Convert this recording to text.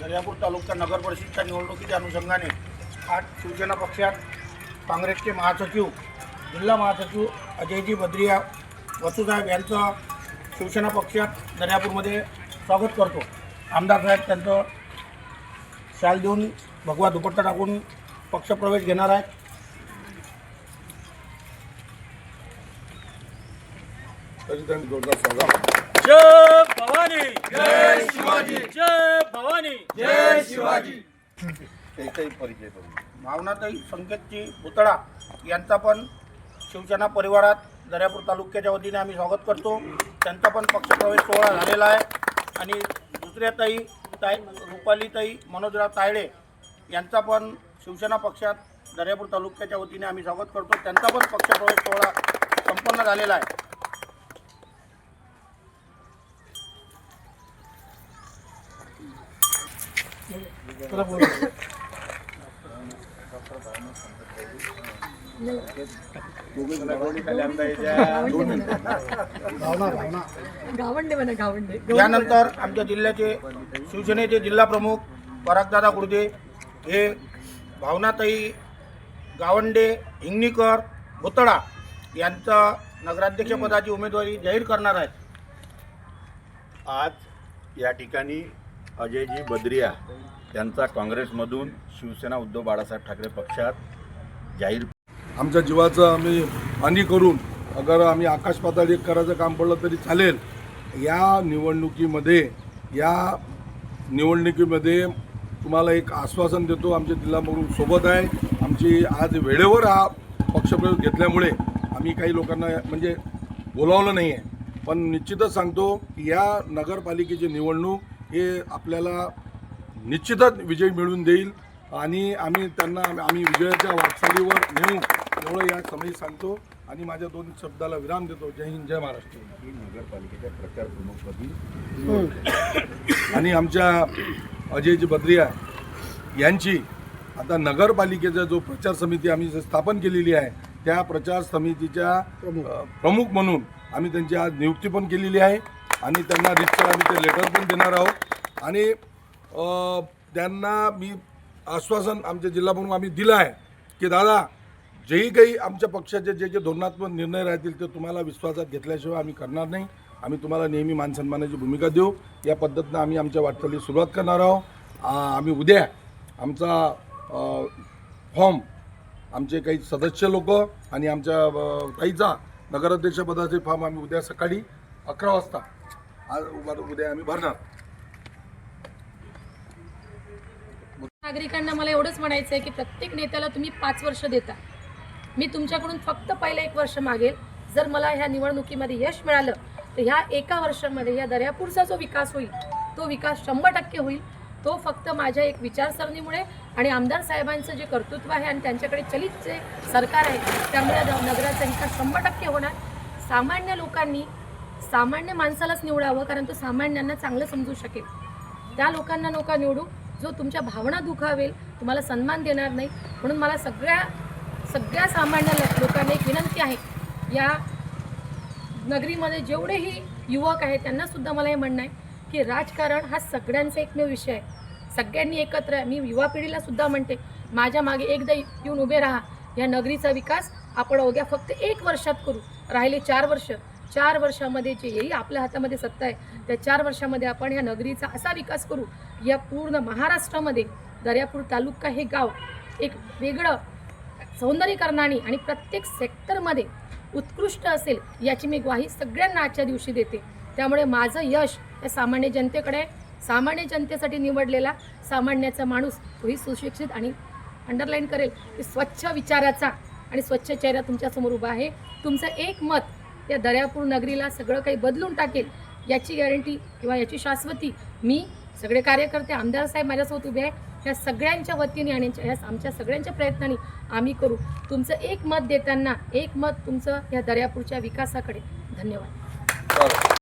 दर्यापूर तालुका नगर परिषदच्या निवडणुकीच्या अनुषंगाने आज शिवसेना पक्षात काँग्रेसचे महासचिव जिल्हा महासचिव अजयजी बद्रिया वसुसाहेब यांचं शिवसेना पक्षात दर्यापूरमध्ये स्वागत करतो. आमदार साहेब त्यांचं शाल देऊन भगवा दुपट्टा टाकून पक्षप्रवेश घेणार आहेत. स्वागत. जय भवानी! जय भवानी जय शिवाजी भावनाताई संकेतजी भुतळा यांचा पण शिवसेना परिवारात दर्यापूर तालुक्याच्या वतीने आम्ही स्वागत करतो. त्यांचा पण पक्षप्रवेश सोहळा झालेला आहे. आणि दुसऱ्या ताई ताई रुपालीताई मनोजराव तायडे यांचा पण शिवसेना पक्षात दर्यापूर तालुक्याच्या वतीने आम्ही स्वागत करतो. त्यांचा पण पक्षप्रवेश सोहळा संपन्न झालेला आहे. गावंडे म्हणा गावंडे. यानंतर आमच्या जिल्ह्याचे शिवसेनेचे जिल्हा प्रमुख परागदादा गुडदे हे भावनाताई गावंडे हिंगणीकर भुतळा यांचा नगराध्यक्षपदाची उमेदवारी जाहीर करणार आहेत. आज या ठिकाणी अजयजी बद्रिया यांचा काँग्रेसमधून शिवसेना उद्धव बाळासाहेब ठाकरे पक्षात जाहीर आमच्या जीवाचं आम्ही हानी करून अगर आम्ही आकाश पाताळ एक करायचं काम पडलं तरी चालेल. या निवडणुकीमध्ये या निवडणुकीमध्ये तुम्हाला एक आश्वासन देतो आमच्या जिल्हा म्हणून सोबत आहे. आमची आज वेळेवर हा पक्षप्रयोग घेतल्यामुळे आम्ही काही लोकांना म्हणजे बोलावलं नाही आहे पण निश्चितच सांगतो की या नगरपालिकेची निवडणूक हे आपल्याला निश्चितच विजय मिळवून देईल. आणि आम्ही त्यांना आम्ही विजयाच्या वाटचालीवर नेऊ एवढं या समयी सांगतो. आणि माझ्या दोन शब्दाला विराम देतो. जय हिंद जय महाराष्ट्र. ही नगरपालिकेच्या प्रचार प्रमुखपदी आणि आमच्या अजयजी बद्रिया यांची आता नगरपालिकेचा जो प्रचार समिती आम्ही जे स्थापन केलेली आहे त्या प्रचार समितीच्या प्रमुख म्हणून आम्ही त्यांची आज नियुक्ती पण केलेली आहे. आणि त्यांना रितसर आम्ही ते लेटर पण देणार आहोत. आणि त्यांना मी आश्वासन आमच्या जिल्हा म्हणून आम्ही दिलं आहे की दादा जेही काही आमच्या पक्षाचे जे जे धोरणात्मक निर्णय राहतील ते तुम्हाला विश्वासात घेतल्याशिवाय आम्ही करणार नाही. आम्ही तुम्हाला नेहमी मानसन्मानाची भूमिका देऊ. या पद्धतीनं आम्ही आमच्या वाटचाली सुरुवात करणार आहोत. आम्ही उद्या आमचा फॉर्म आमचे काही सदस्य लोक आणि आमच्या ताईचा नगराध्यक्षपदाचे फॉर्म आम्ही उद्या सकाळी अकरा वाजता आज उद्या- आम्ही भरणार. नागरिकांना मला एवढंच म्हणायचं आहे की प्रत्येक नेत्याला तुम्ही पाच वर्ष देता. मी तुमच्याकडून फक्त पहिलं एक वर्ष मागेल. जर मला ह्या निवडणुकीमध्ये यश मिळालं तर ह्या एका वर्षामध्ये या दर्यापूरचा जो विकास होईल तो विकास शंभर टक्के होईल. तो फक्त माझ्या एक विचारसरणीमुळे आणि आमदार साहेबांचं जे कर्तृत्व आहे आणि त्यांच्याकडे चलित जे सरकार आहे त्यामुळे नगराचा विकास शंभर टक्के होणार. सामान्य लोकांनी सामान्य माणसालाच निवडावं कारण तो सामान्यांना चांगलं समजू शकेल. त्या लोकांना नका निवडू. जो तुमच्या भावना दुखावेल तुम्हाला सन्मान देणार नाही. म्हणून मला सगळ्या सगळ्या सामान्य लोकांना एक विनंती आहे. या नगरीमध्ये जेवढेही युवक आहेत त्यांनासुद्धा मला हे म्हणणं आहे की राजकारण हा सगळ्यांचा एकमेव विषय आहे. सगळ्यांनी एकत्र आहे. मी युवा पिढीलासुद्धा म्हणते माझ्या मागे एकदा येऊन उभे राहा. या नगरीचा विकास आपण अवघ्या फक्त एक वर्षात करू. राहिले चार वर्ष. चार वर्षामध्ये जे येईल आपल्या हातामध्ये सत्ता आहे. त्या चार वर्षामध्ये आपण ह्या नगरीचा असा विकास करू या पूर्ण महाराष्ट्रामध्ये दर्यापूर तालुका हे गाव एक वेगळं सौंदर्यीकरणाने आणि प्रत्येक सेक्टरमध्ये उत्कृष्ट असेल याची मी ग्वाही सगळ्यांना आजच्या दिवशी देते. त्यामुळे माझं यश या सामान्य जनतेकडे सामान्य जनतेसाठी निवडलेला सामान्याचा माणूस तोही सुशिक्षित आणि अंडरलाईन करेल की स्वच्छ विचाराचा आणि स्वच्छ चेहरा तुमच्यासमोर उभा आहे. तुमचं एक मत या दर्यापूर नगरीला सगळं काही बदलून टाकेल याची गॅरंटी किंवा याची शाश्वती मी सगळे कार्यकर्ते आमदार साहेब माझ्यासोबत उभे आहे. ह्या सगळ्यांच्या वतीने आणि ह्या आमच्या सगळ्यांच्या प्रयत्नांनी आम्ही करू. तुमचं एक मत देताना एक मत तुमचं या दर्यापूरच्या विकासाकडे. धन्यवाद.